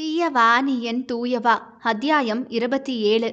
தீயவா நீ என் தூயவா? அத்தியாயம் இருபத்தி ஏழு.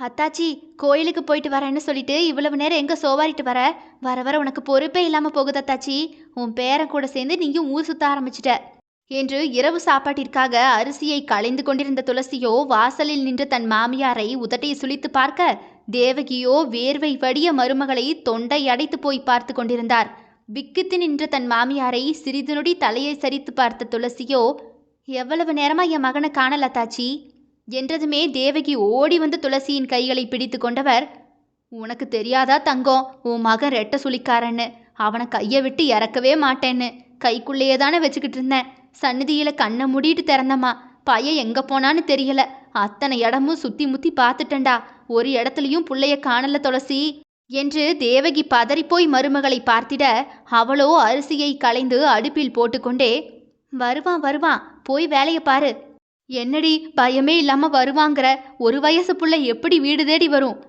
அத்தாச்சி கோயிலுக்கு போயிட்டு வரேன்னு சொல்லிட்டு இவ்வளவு நேரம் எங்க சோவாரிட்டு வர? வர வர உனக்கு பொறுப்பே இல்லாம போகுது அத்தாச்சி. உன் பேரன் கூட சேர்ந்து நீயும் ஊர் சுத்த ஆரம்பிச்சிட்ட. என்று இரவு சாப்பாட்டிற்காக அரிசியை களைந்து கொண்டிருந்த துளசியோ வாசலில் நின்று தன் மாமியாரை உதட்டை சுழித்து பார்க்க தேவகியோ வேர்வை வடிய மருமகளை தொண்டை அடைத்து போய் பார்த்து கொண்டிருந்தார். விக்கித்து நின்ற தன் மாமியாரை சிறிது நொடி தலையை சரித்து பார்த்த துளசியோ எவ்வளவு நேரமா என் மகனை காணல தாச்சி? என்றதுமே தேவகி ஓடி வந்து துளசியின் கைகளை பிடித்து கொண்டவர் உனக்கு தெரியாதா தங்கம்? உன் மகன் ரெட்ட சுளிக்காரன்னு அவனை கையை விட்டு இறக்கவே மாட்டேன்னு. கைக்குள்ளேயே தானே வச்சுக்கிட்டு இருந்தேன். சந்நிதியில கண்ணை மூடிட்டு திறந்தம்மா. பையன் எங்கே போனான்னு தெரியல. அத்தனை இடமும் சுத்தி முத்தி பார்த்துட்டேன்டா. ஒரு இடத்துலையும் புள்ளைய காணல துளசி. என்று தேவகி பதறிப்போய் மருமகளை பார்த்திட அவளோ அரிசியை களைந்து அடுப்பில் போட்டுக்கொண்டே வருவான் வருவான். போய் வேலையை பாரு. என்னடி பயமே இல்லாம வருவாங்கிற? ஒரு வயசு புள்ள எப்படி வீடு தேடி வரும்?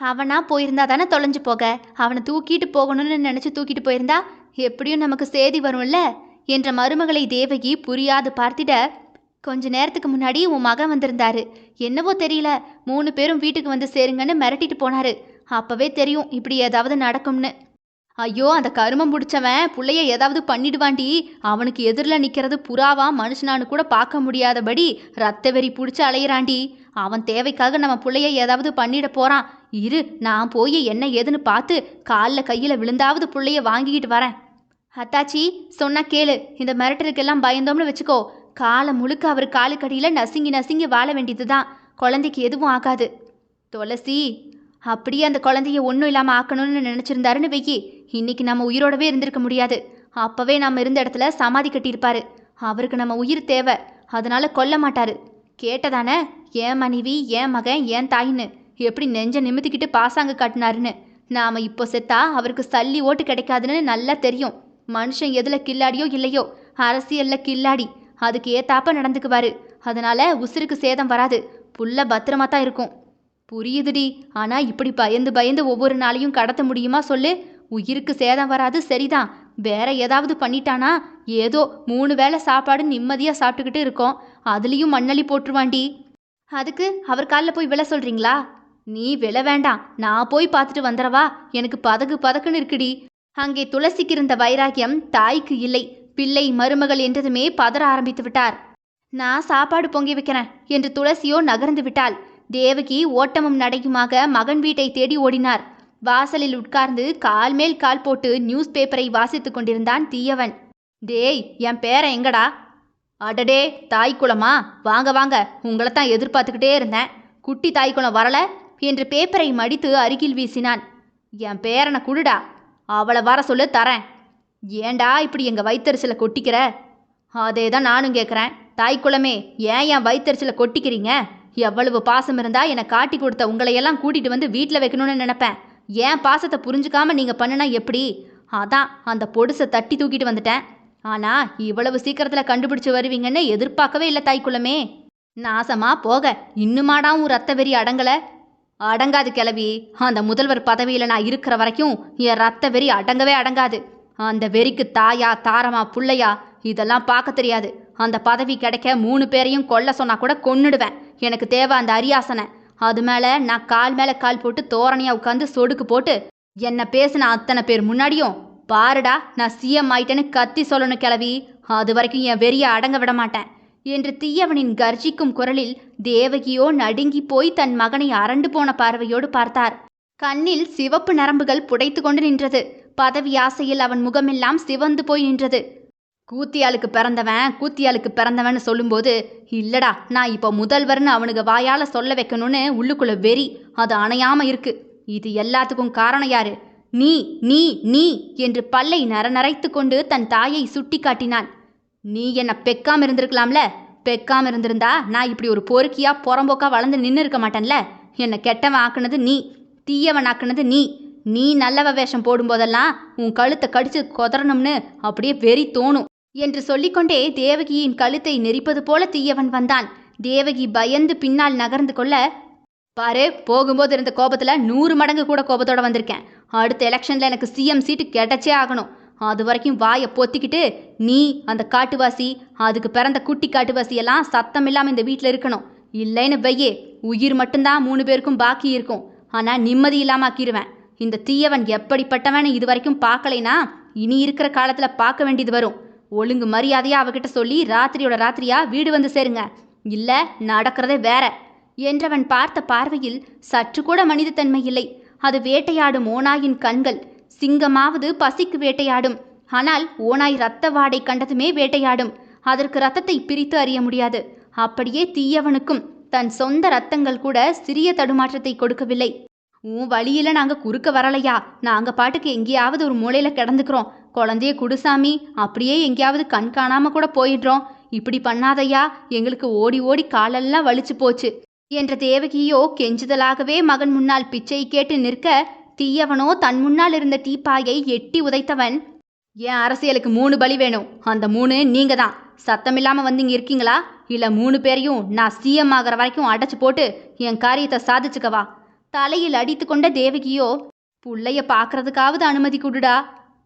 அவனா போயிருந்தா தானே தொலைஞ்சு போக? அவனை தூக்கிட்டு போகணும்னு நினைச்சு தூக்கிட்டு போயிருந்தா எப்படியும் நமக்கு சேதி வரும்ல? என்ற மருமகளை தேவகி புரியாது பார்த்திட கொஞ்ச நேரத்துக்கு முன்னாடி உன் மகன் வந்திருந்தாரு. என்னவோ தெரியல. மூணு பேரும் வீட்டுக்கு வந்து சேருங்கன்னு மிரட்டிட்டு போனாரு. அப்பவே தெரியும் இப்படி ஏதாவது நடக்கும்னு. ஐயோ அந்த கருமம் பிடிச்சவன் பிள்ளைய ஏதாவது பண்ணிடுவாண்டி அவனுக்கு எதிரில் நிற்கிறது புறாவா மனுஷனானு கூட பார்க்க முடியாதபடி ரத்த வெறி பிடிச்சி அலையிறாண்டி அவன் தேவைக்காக நம்ம பிள்ளைய ஏதாவது பண்ணிட போறான். இரு நான் போய் என்ன ஏதுன்னு பார்த்து காலில் கையில் விழுந்தாவது பிள்ளைய வாங்கிக்கிட்டு வரேன். அத்தாச்சி சொன்னா கேளு. இந்த மிரட்டலுக்கெல்லாம் பயந்தோம்னு வச்சுக்கோ. காலை முழுக்க அவர் காலுக்கடியில் நசுங்கி நசுங்கி வாழ வேண்டியது தான் குழந்தைக்கு எதுவும் ஆகாது. துளசி அப்படியே அந்த குழந்தைய ஒன்றும் இல்லாமல் ஆக்கணும்னு நினச்சிருந்தாருன்னு வெய்யி இன்னைக்கு நம்ம உயிரோடவே இருந்திருக்க முடியாது. அப்போவே நம்ம இருந்த இடத்துல சமாதி கட்டியிருப்பாரு. அவருக்கு நம்ம உயிர் தேவை. அதனால கொல்ல மாட்டாரு. கேட்டதானே ஏன் மனைவி ஏன் மகன் ஏன் தாயின்னு? எப்படி நெஞ்ச நிமித்திக்கிட்டு பாசாங்க காட்டினாருன்னு? நாம இப்போ செத்தா அவருக்கு சல்லி ஓட்டு கிடைக்காதுன்னு நல்லா தெரியும். மனுஷன் எதுல கில்லாடியோ இல்லையோ அரசியல்ல கில்லாடி அதுக்கு ஏத்தாப்ப நடந்துக்குவாரு. அதனால உசுருக்கு சேதம் வராது. புள்ள பத்திரமா தான் இருக்கும். புரியுதுடி. ஆனா இப்படி பயந்து பயந்து ஒவ்வொரு நாளையும் கடத்த முடியுமா சொல்லு? உயிருக்கு சேதம் வராது சரிதான். வேற ஏதாவது பண்ணிட்டானா? ஏதோ மூணு வேளை சாப்பாடு நிம்மதியா சாப்பிட்டுக்கிட்டு இருக்கோம். அதுலயும் மண்ணள்ளி போட்டுருவாண்டி. அதுக்கு அவர் காலில் போய் விழ சொல்றீங்களா? நீ விழ வேண்டாம். நான் போய் பார்த்துட்டு வந்துடவா? எனக்கு பதகு பதக்குன்னு இருக்குடி. அங்கே துளசிக்கு இருந்த வைராக்கியம் தாய்க்கு இல்லை. பிள்ளை மருமகள் என்றதுமே பதற ஆரம்பித்து விட்டார். நான் சாப்பாடு பொங்கி வைக்கிறேன் என்று துளசியோ நகர்ந்து விட்டாள். தேவகி ஓட்டமும் நடையுமாக மகன் வீட்டை தேடி ஓடினார். வாசலில் உட்கார்ந்து கால் மேல் கால் போட்டு நியூஸ் பேப்பரை வாசித்துக் கொண்டிருந்தான் தீயவன். டேய் என் பேரன் எங்கடா? அடடே தாய்க்குளமா வாங்க வாங்க. உங்களை தான் எதிர்பார்த்துக்கிட்டே இருந்தேன். குட்டி தாய்க்குளம் வரல? என்று பேப்பரை மடித்து அருகில் வீசினான். என் பேரனை குடுடா. அவளை வர சொல்லு தரேன். ஏண்டா இப்படி எங்கள் வயித்தரிசலை கொட்டிக்கிற? அதே தான் நானும் கேட்குறேன் தாய்க்குளமே ஏன் என் வயித்தரிசலை கொட்டிக்கிறீங்க? எவ்வளவு பாசம் இருந்தால் என்னை காட்டி கொடுத்த உங்களையெல்லாம் கூட்டிகிட்டு வந்து வீட்டில் வைக்கணும்னு நினப்பேன். ஏன் பாசத்தை புரிஞ்சுக்காம நீங்கள் பண்ணுனா எப்படி? அதான் அந்த பொடுசை தட்டி தூக்கிட்டு வந்துட்டேன். ஆனால் இவ்வளவு சீக்கிரத்தில் கண்டுபிடிச்சு வருவீங்கன்னு எதிர்பார்க்கவே இல்லை தாய்க்குளமே நாசமா போக இன்னுமாடாவும் ரத்த வெறி அடங்கலை? அடங்காது கிளவி அந்த முதல்வர் பதவியில் நான் இருக்கிற வரைக்கும் என் ரத்த வெறி அடங்கவே அடங்காது. அந்த வெறிக்கு தாயா தாரமா புள்ளையா இதெல்லாம் பார்க்க தெரியாது. அந்த பதவி கிடைக்க மூணு பேரையும் கொல்ல சொன்னா கூட கொன்னுடுவேன். எனக்கு தேவை அந்த அரியாசனை. அது மேலே நான் கால் மேலே கால் போட்டு தோரணையாக உட்காந்து சொடுக்கு போட்டு என்ன பேசின அத்தனை பேர் முன்னாடியும் பாருடா நான் சிஎம் ஆயிட்டேன்னு கத்தி சொல்லணும் கிளவி அது வரைக்கும் என் வெறிய அடங்க விட மாட்டேன். என்று தீயவனின் கர்ஜிக்கும் குரலில் தேவகியோ நடுங்கி போய் தன் மகனை அரண்டு போன பார்வையோடு பார்த்தார். கண்ணில் சிவப்பு நரம்புகள் புடைத்து கொண்டு நின்றது. பதவி ஆசையில் அவன் முகமெல்லாம் சிவந்து போய் நின்றது. கூத்தியாளுக்கு பிறந்தவன் கூத்தியாளுக்கு பிறந்தவன் சொல்லும்போது இல்லடா நான் இப்போ முதல்வர்னு அவனுக்கு வாயால் சொல்ல வைக்கணும்னு உள்ளுக்குள்ள வெறி அது அணையாம இருக்கு. இது எல்லாத்துக்கும் காரணம் யாரு? நீ நீ நீ என்று பல்லை நரநரைத்து கொண்டு தன் தாயை சுட்டி காட்டினான். நீ என்னை பெக்காம இருந்திருக்கலாம்ல? பெக்காம இருந்திருந்தா நான் இப்படி ஒரு பொறுக்கியா புறம்போக்கா வளர்ந்து நின்று இருக்க மாட்டேன்ல? என்னை கெட்டவன் ஆக்குனது நீ தீயவன் ஆக்குனது நீ. நீ நல்லவ வேஷம் போடும்போதெல்லாம் உன் கழுத்தை கடிச்சு கொதறணும்னு அப்படியே வெறி தோணும். என்று சொல்லிக்கொண்டே தேவகியின் கழுத்தை நெரிப்பது போல தீயவன் வந்தான். தேவகி பயந்து பின்னால் நகர்ந்து கொள்ள பாரு போகும்போது இருந்த கோபத்தில் நூறு மடங்கு கூட கோபத்தோட வந்திருக்கேன். அடுத்த எலெக்ஷனில் எனக்கு சிஎம் சீட்டு கிடைச்சே ஆகணும். அது வரைக்கும் வாயை பொத்திக்கிட்டு நீ அந்த காட்டுவாசி அதுக்கு பிறந்த குட்டி காட்டுவாசி எல்லாம் சத்தம் இல்லாமல் இந்த வீட்டில் இருக்கணும். இல்லைன்னு வையே உயிர் மட்டும்தான் மூணு பேருக்கும் பாக்கி இருக்கும். ஆனால் நிம்மதி இல்லாமல் ஆக்கிடுவேன் இந்த தீயவன் எப்படிப்பட்டவன் இது வரைக்கும் பார்க்கலைனா இனி இருக்கிற காலத்தில் பார்க்க வேண்டியது வரும். ஒழுங்கு மரியாதையா அவகிட்ட சொல்லி ராத்திரியோட ராத்திரியா வீடு வந்து சேருங்க. இல்லை நடக்கிறதே வேற. என்றவன் பார்த்த பார்வையில் சற்று கூட மனிதத்தன்மை இல்லை. அது வேட்டையாடும் ஓநாயின் கண்கள். சிங்கமாவது பசிக்கு வேட்டையாடும். ஆனால் ஓநாய் ரத்த வாடை கண்டதுமே வேட்டையாடும். அதற்கு ரத்தத்தை பிரித்து அறிய முடியாது. அப்படியே தீயவனுக்கும் தன் சொந்த ரத்தங்கள் கூட சிறிய தடுமாற்றத்தை கொடுக்கவில்லை. உன் வழியில நாங்க குறுக்க வரலையா? நாங்க பாட்டுக்கு எங்கேயாவது ஒரு மூலையில கிடந்துக்கிறோம். குழந்தைய குடுசாமி அப்படியே எங்கேயாவது கண் காணாம கூட போயிடுறோம். இப்படி பண்ணாதையா எங்களுக்கு ஓடி ஓடி காலெல்லாம் வலிச்சு போச்சு. என்ற தேவகியோ கெஞ்சுதலாகவே மகன் முன்னால் பிச்சை கேட்டு நிற்க தீயவனோ தன் முன்னால் இருந்த டீப்பாயை எட்டி உதைத்தவன் என் அரசியலுக்கு மூணு பலி வேணும். அந்த மூணு நீங்க தான். சத்தமில்லாம வந்து இங்க இருக்கீங்களா? இல்ல மூணு பேரையும் நான் சிஎம் ஆகிற வரைக்கும் அடைச்சு போட்டு என் காரியத்தை சாதிச்சுக்கவா? தலையில் அடித்து கொண்ட தேவகியோ புள்ளைய பார்க்கறதுக்காவது அனுமதி கொடுடா.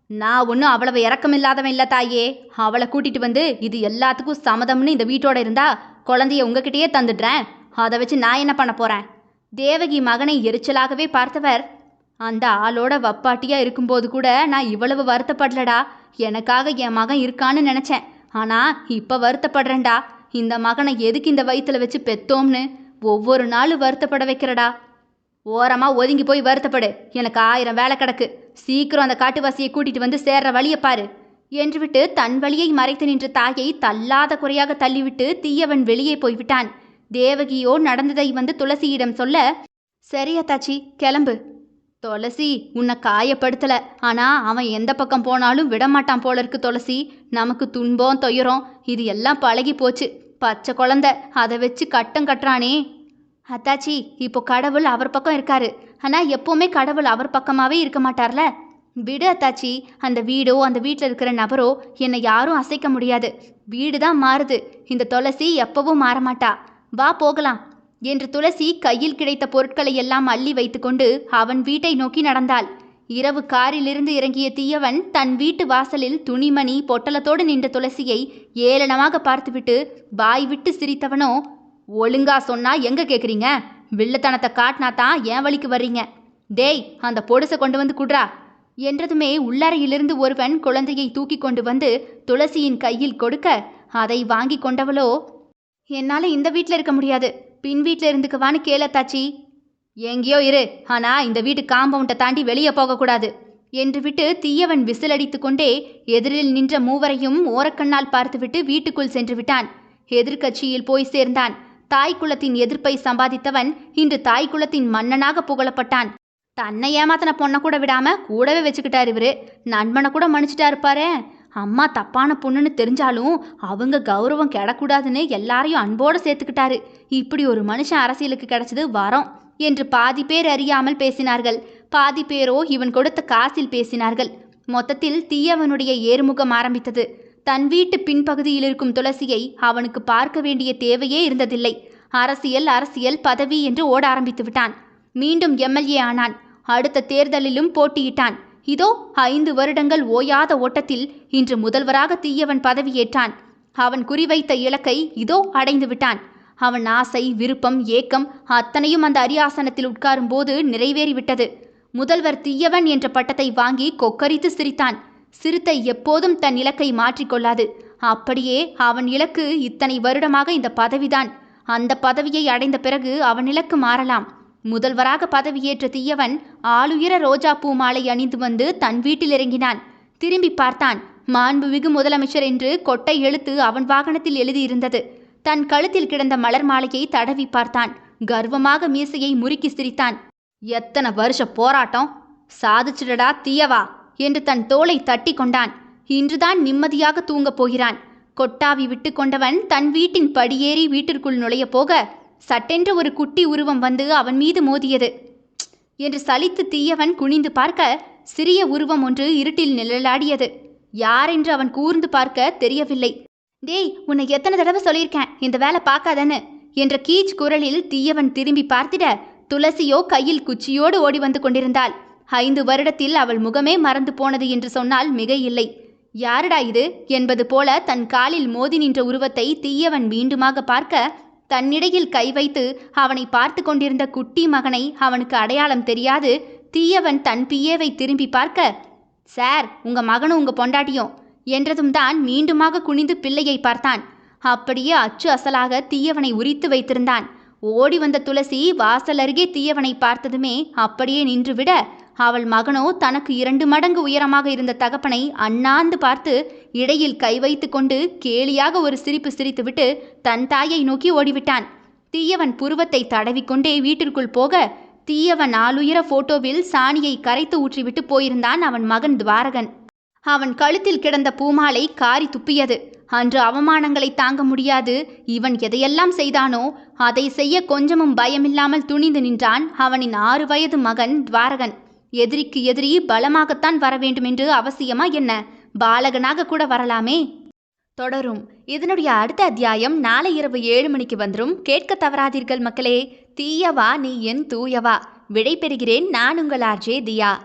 நான் ஒன்றும் அவ்வளவு இறக்கம் இல்லாதவன் இல்லை தாயே. அவளை கூட்டிட்டு வந்து இது எல்லாத்துக்கும் சம்மதம்னு இந்த வீட்டோட இருந்தா குழந்தைய உங்ககிட்டயே தந்துடுறேன். அதை வச்சு நான் என்ன பண்ண போறேன்? தேவகி மகனை எரிச்சலாகவே பார்த்தவர். அந்த ஆளோட வப்பாட்டியா இருக்கும்போது கூட நான் இவ்வளவு வருத்தப்படலடா. எனக்காக என் மகன் இருக்கான்னு நினைச்சேன். ஆனா இப்ப வருத்தப்படுறேன்டா. இந்த மகனை எதுக்கு இந்த வயிற்றுல வச்சு பெத்தோம்னு? ஒவ்வொரு நாளும் வருத்தப்பட வைக்கிறடா. ஓரமாக ஒதுங்கி போய் வருத்தப்படு. எனக்கு ஆயிரம் வேலை கிடக்கு. சீக்கிரம் அந்த காட்டுவாசியை கூட்டிகிட்டு வந்து சேர்ற வழியை பாரு. என்றுவிட்டு தன் வழியை மறைத்து நின்ற தாயை தள்ளாத குறையாக தள்ளிவிட்டு தீயவன் வெளியே போய்விட்டான். தேவகியோ நடந்ததை வந்து துளசியிடம் சொல்ல சரி அத்தாச்சி கிளம்பு. துளசி உன்னை காயப்படுத்தல. ஆனா அவன் எந்த பக்கம் போனாலும் விடமாட்டான் போல இருக்கு துளசி. நமக்கு துன்பம் துயரம் இது எல்லாம் பழகி போச்சு பச்சை குழந்தை அதை வச்சு கட்டம் கட்டுறானே. அத்தாச்சி இப்போ கடவுள் அவர் பக்கம் இருக்காரு. ஆனா எப்பவுமே கடவுள் அவர் பக்கமாவே இருக்க மாட்டார்ல? விடு அத்தாச்சி அந்த வீடோ அந்த வீட்டில் இருக்கிற நபரோ என்னை யாரும் அசைக்க முடியாது. வீடு தான் மாறுது. இந்த துளசி எப்பவும் மாறமாட்டா. வா போகலாம். என்று துளசி கையில் கிடைத்த பொருட்களை எல்லாம் அள்ளி வைத்துக்கொண்டு அவன் வீட்டை நோக்கி நடந்தாள். இரவு காரிலிருந்து இறங்கிய தீயவன் தன் வீட்டு வாசலில் துணிமணி பொட்டலத்தோடு நின்ற துளசியை ஏளனமாக பார்த்துவிட்டு வாய் விட்டு சிரித்தவனோ ஒழுங்கா சொன்னா எங்க கேக்குறீங்க? வில்லத்தனத்தை காட்டினா தான் என் வழிக்கு வர்றீங்க. டேய் அந்த பொடுசை கொண்டு வந்து குடுறா. என்றதுமே உள்ளறையிலிருந்து ஒருவன் குழந்தையை தூக்கி கொண்டு வந்து துளசியின் கையில் கொடுக்க அதை வாங்கி கொண்டவளோ? என்னால இந்த வீட்டில் இருக்க முடியாது. பின் வீட்டில் இருந்துக்குவான்னு கேளத்தாச்சி. எங்கேயோ இரு. ஆனா இந்த வீட்டு காம்பவுண்டை தாண்டி வெளியே போகக்கூடாது. என்று விட்டு தீயவன் விசிலடித்து கொண்டே எதிரில் நின்ற மூவரையும் ஓரக்கண்ணால் பார்த்துவிட்டு வீட்டுக்குள் சென்று விட்டான். எதிர்க்கட்சியில் போய் சேர்ந்தான். தாய் குலத்தின் எதிர்ப்பை சம்பாதித்தவன் இன்று தாய் குலத்தின் மன்னனாக புகழப்பட்டான். தன்னை ஏமாத்தின பொண்ணை கூட விடாம கூடவே வச்சுக்கிட்டார் இவரு. நண்பனை கூட மன்னிச்சுட்டா பாரு. அம்மா தப்பான பொண்ணுன்னு தெரிஞ்சாலும் அவங்க கௌரவம் கெடக்கூடாதுன்னு எல்லாரையும் அன்போடு சேர்த்துக்கிட்டாரு. இப்படி ஒரு மனுஷன் அரசியலுக்கு கிடைச்சது வரோம் என்று பாதி பேர் அறியாமல் பேசினார்கள். பாதி பேரோ இவன் கொடுத்த காசில் பேசினார்கள். மொத்தத்தில் தீயவனுடைய ஏறுமுகம் ஆரம்பித்தது. தன் வீட்டு பின்பகுதியில் இருக்கும் துளசியை அவனுக்கு பார்க்க வேண்டிய தேவையே இருந்ததில்லை. அரசியல் அரசியல் பதவி என்று ஓட ஆரம்பித்து விட்டான். மீண்டும் எம்எல்ஏ ஆனான். அடுத்த தேர்தலிலும் போட்டியிட்டான். இதோ ஐந்து வருடங்கள் ஓயாத ஓட்டத்தில் இன்று முதல்வராக தீயவன் பதவியேற்றான். அவன் குறிவைத்த இலக்கை இதோ அடைந்து விட்டான். அவன் ஆசை விருப்பம் ஏக்கம் அத்தனையும் அந்த அரியாசனத்தில் உட்காரும்போது நிறைவேறிவிட்டது. முதல்வர் தீயவன் என்ற பட்டத்தை வாங்கி கொக்கரித்து சிரித்தான். சிறுத்தை எப்போதும் தன் இலக்கை மாற்றிக்கொள்ளாது அப்படியே அவன் இலக்கு இத்தனை வருடமாக இந்த பதவிதான். அந்த பதவியை அடைந்த பிறகு அவன் இலக்கு மாறலாம். முதல்வராக பதவியேற்ற தீயவன் ஆளுயர ரோஜா பூ மாலை அணிந்து வந்து தன் வீட்டில் இறங்கினான். திரும்பி பார்த்தான். மாண்புமிகு முதலமைச்சர் என்று கொட்டை எழுத்து அவன் வாகனத்தில் எழுதியிருந்தது. தன் கழுத்தில் கிடந்த மலர் மாலையை தடவி பார்த்தான். கர்வமாக மீசையை முறுக்கி சிரித்தான். எத்தனை வருஷ போராட்டம்? சாதிச்சிடடா தீயவா? என்று தன் தோளை தட்டி கொண்டான். இன்றுதான் நிம்மதியாக தூங்கப் போகிறான். கொட்டாவி விட்டு கொண்டவன் தன் வீட்டின் படியேறி வீட்டிற்குள் நுழைய போக சட்டென்று ஒரு குட்டி உருவம் வந்து அவன் மீது மோதியது. என்று சலித்து தீயவன் குனிந்து பார்க்க சிறிய உருவம் ஒன்று இருட்டில் நிழலாடியது. யாரென்று அவன் கூர்ந்து பார்க்க தெரியவில்லை. டேய் உன்னை எத்தனை தடவை சொல்லியிருக்கேன்? இந்த வேலை பார்க்காதன்னு என்ற கீச் குரலில் தீயவன் திரும்பி பார்த்திட துளசியோ கையில் குச்சியோடு ஓடி வந்து கொண்டிருந்தாள். ஐந்து வருடத்தில் அவள் முகமே மறந்து போனது என்று சொன்னால் மிக இல்லை யாருடா இது? என்பது போல தன் காலில் மோதி நின்ற உருவத்தை தீயவன் மீண்டுமாக பார்க்க தன்னிடையில் கை வைத்து அவனை பார்த்து கொண்டிருந்த குட்டி மகனை அவனுக்கு அடையாளம் தெரியாது. தீயவன் தன் பிஏவை திரும்பி பார்க்க சார் உங்க மகனும் உங்க பொண்டாட்டியும் என்றதும் தான் மீண்டுமாக குனிந்து பிள்ளையை பார்த்தான். அப்படியே அச்சு அசலாக தீயவனை உரித்து வைத்திருந்தான். ஓடி வந்த துளசி வாசல் அருகே தீயவனை பார்த்ததுமே அப்படியே நின்றுவிட அவள் மகனோ தனக்கு இரண்டு மடங்கு உயரமாக இருந்த தகப்பனை அண்ணாந்து பார்த்து இடையில் கை வைத்து கொண்டு கேலியாக ஒரு சிரிப்பு சிரித்துவிட்டு தன் தாயை நோக்கி ஓடிவிட்டான். தீயவன் புருவத்தை தடவிக்கொண்டே வீட்டிற்குள் போக தீயவன் ஆளுயர போட்டோவில் சாணியை கரைத்து ஊற்றிவிட்டு போயிருந்தான் அவன் மகன் துவாரகன். அவன் கழுத்தில் கிடந்த பூமாலை காரி துப்பியது. அன்று அவமானங்களை தாங்க முடியாது. இவன் எதையெல்லாம் செய்தானோ அதை செய்ய கொஞ்சமும் பயமில்லாமல் துணிந்து நின்றான் அவனின் ஆறு வயது மகன் துவாரகன். எதிரிக்கு எதிரி பலமாகத்தான் வர வேண்டும் என்று அவசியமா என்ன? பாலகனாக கூட வரலாமே. தொடரும். இதனுடைய அடுத்த அத்தியாயம் நாளை இரவு ஏழு மணிக்கு வந்துடும் கேட்க தவறாதீர்கள் மக்களே. தீயவா நீ என் தூயவா. விடை பெறுகிறேன் நான் உங்கள் ஆர்ஜே தியா.